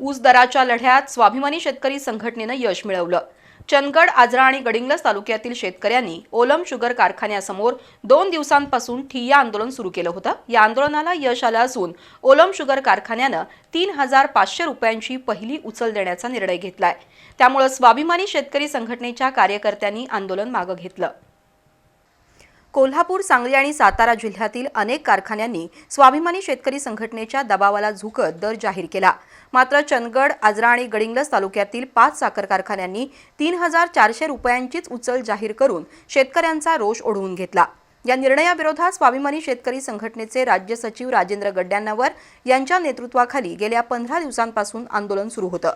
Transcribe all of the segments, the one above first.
ऊस दराच्या लढ्यात स्वाभिमानी शेतकरी संघटनेनं यश मिळवलं. चंदगड आजरा आणि गडिंग्लज तालुक्यातील शेतकऱ्यांनी ओलम शुगर कारखान्यासमोर दोन दिवसांपासून ठिय्या आंदोलन सुरू केलं होतं. या आंदोलनाला यश आलं असून ओलम शुगर कारखान्यानं तीन हजार पाचशे रुपयांची पहिली उचल देण्याचा निर्णय घेतलाय. त्यामुळं स्वाभिमानी शेतकरी संघटनेच्या कार्यकर्त्यांनी आंदोलन मागं घेतलं. कोल्हापूर सांगली आणि सातारा जिल्ह्यातील अनेक कारखान्यांनी स्वाभिमानी शेतकरी संघटनेच्या दबावाला झुकत दर जाहीर केला. मात्र चंदगड आजरा आणि गडिंग्लज तालुक्यातील पाच साखर कारखान्यांनी तीन हजार चारशे रुपयांचीच उचल जाहीर करून शेतकऱ्यांचा रोष ओढवून घेतला. या निर्णयाविरोधात स्वाभिमानी शेतकरी संघटनेचे राज्य सचिव राजेंद्र गड्ड्यांनावर यांच्या नेतृत्वाखाली गेल्या पंधरा दिवसांपासून आंदोलन सुरू होतं.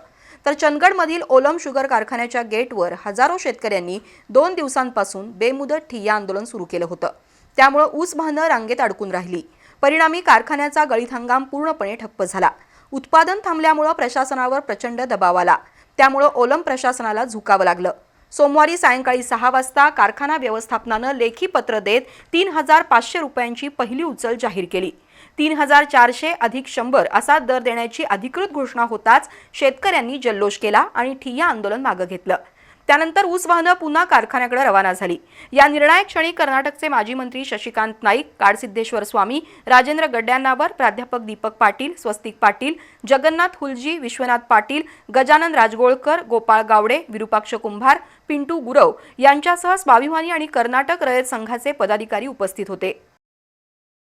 तर चंदगडमधील ओलम शुगर कारखान्याच्या गेटवर हजारो शेतकऱ्यांनी दोन दिवसांपासून बेमुदत ठिय्या आंदोलन सुरू केलं होतं. त्यामुळं ऊस वाहनं रांगेत अडकून राहिली. परिणामी कारखान्याचा गळीत हंगाम पूर्णपणे ठप्प झाला. उत्पादन थांबल्यामुळं प्रशासनावर प्रचंड दबाव आला. त्यामुळं ओलम प्रशासनाला झुकावं लागलं. सोमवारी सायंकाळी सहा वाजता कारखाना व्यवस्थापनानं लेखी पत्र देत तीन हजार पाचशे रुपयांची पहिली उचल जाहीर केली. तीन हजार चारशे अधिक शंभर असा दर देण्याची अधिकृत घोषणा होताच शेतकऱ्यांनी जल्लोष केला आणि ठिय्या आंदोलन मागं घेतलं. त्यानंतर ऊस वाहनं पुन्हा कारखान्याकडे रवाना झाली. या निर्णायक क्षणी कर्नाटकचे माजी मंत्री शशिकांत नाईक काडसिद्धेश्वर स्वामी राजेंद्र गड्ड्यांनावर प्राध्यापक दीपक पाटील स्वस्तिक पाटील जगन्नाथ हुलजी विश्वनाथ पाटील गजानन राजगोळकर गोपाळ गावडे विरुपाक्ष कुंभार पिंटू गुरव यांच्यासह स्वाभिमानी आणि कर्नाटक रयत संघाचे पदाधिकारी उपस्थित होते.